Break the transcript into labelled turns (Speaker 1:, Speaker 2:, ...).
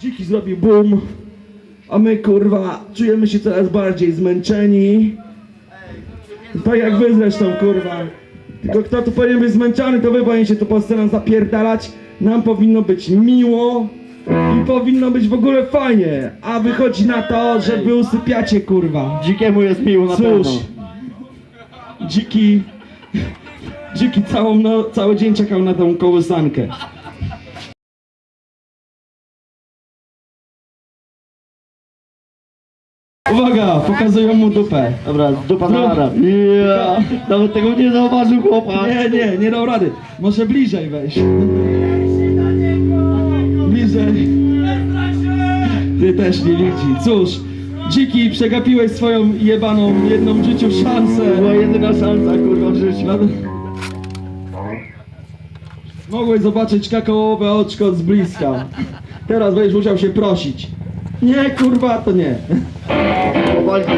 Speaker 1: Dziki zrobi bum, a my kurwa czujemy się coraz bardziej zmęczeni. Tak jak wy zresztą kurwa. Tylko kto tu powinien być zmęczony, to wy powinniście tu po zapierdalać. Nam powinno być miło i powinno być w ogóle fajnie. A wychodzi na to, że wy usypiacie kurwa.
Speaker 2: Dzikiemu jest miło na
Speaker 1: Cóż,
Speaker 2: pewno.
Speaker 1: dziki, dziki całą no, cały dzień czekał na tą kołysankę. Uwaga, pokazują mu dupę.
Speaker 2: Dobra, dupa
Speaker 1: No.
Speaker 2: na nara. Ja, nawet tego nie zauważył chłopak.
Speaker 1: Nie, nie, nie dał rady. Może bliżej weź. Bliżej. Ty też nie widzi. Cóż, dziki, przegapiłeś swoją jebaną jedną w życiu szansę.
Speaker 2: Była jedyna szansa kurwa w życiu.
Speaker 1: Mogłeś zobaczyć kakaowe oczko z bliska. Teraz będziesz musiał się prosić. Nie, kurwa, to nie.
Speaker 2: Chłopak tu